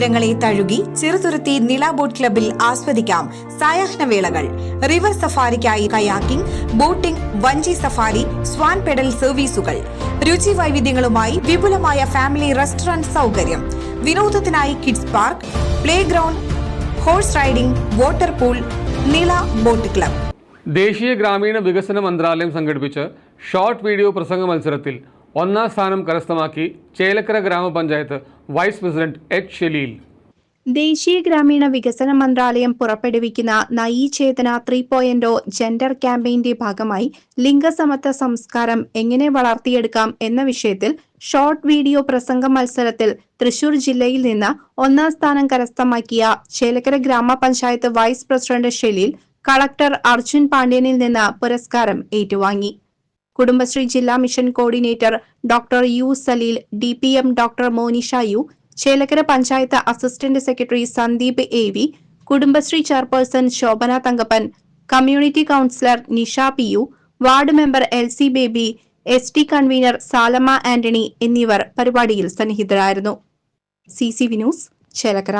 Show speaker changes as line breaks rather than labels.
തീരങ്ങളെ തഴുകി ചെറുതുരുത്തി നില ബോട്ട് ക്ലബിൽ ആസ്വദിക്കാം സായാഹ്ന വേളകൾ. റിവർ സഫാരിക്കായി കയാക്കിംഗ് ബോട്ടിംഗ് വഞ്ചി സഫാരി സ്വാൻ പെഡൽ സർവീസുകൾ. രുചി വൈവിധ്യങ്ങളുമായി വിപുലമായ ഫാമിലി റെസ്റ്റോറന്റ് സൗകര്യം. വിനോദത്തിനായി kids park play ground horse riding water pool Nila boat club.
ദേശീയ ഗ്രാമീണ വികസന മന്ത്രാലയം സംഘടിപ്പിച്ച ഷോർട്ട് വീഡിയോ പ്രസംഗ മത്സരത്തിൽ ഒന്നാം സ്ഥാനം കരസ്ഥമാക്കി ചേലക്കര ഗ്രാമപഞ്ചായത്ത് വൈസ് പ്രസിഡന്റ് എച്ച് ഷെലീൽ.
ദേശീയ ഗ്രാമീണ വികസന മന്ത്രാലയം പുറപ്പെടുവിക്കുന്ന Nayi Chetana three point O gender ക്യാമ്പയിന്റെ ഭാഗമായി ലിംഗസമത്വ സംസ്കാരം എങ്ങനെ വളർത്തിയെടുക്കാം എന്ന വിഷയത്തിൽ ഷോർട്ട് വീഡിയോ പ്രസംഗ മത്സരത്തിൽ തൃശൂർ ജില്ലയിൽ നിന്ന് ഒന്നാം സ്ഥാനം കരസ്ഥമാക്കിയ ചേലക്കര ഗ്രാമപഞ്ചായത്ത് vice president Shaleel collector Arjun പാണ്ഡ്യനിൽ നിന്ന് പുരസ്കാരം ഏറ്റുവാങ്ങി. കുടുംബശ്രീ ജില്ലാ mission coordinator doctor U Saleel D P M doctor Monisha U Chelakkara panchayat assistant secretary Sandeep A V Kudumbashree chairperson Shobhana Thankappan community counsellor Nisha P U ward member L C Baby S T convener Salama Antony എന്നിവർ പരിപാടിയിൽ സന്നിഹിതരായിരുന്നു. C C V news Chelakkara.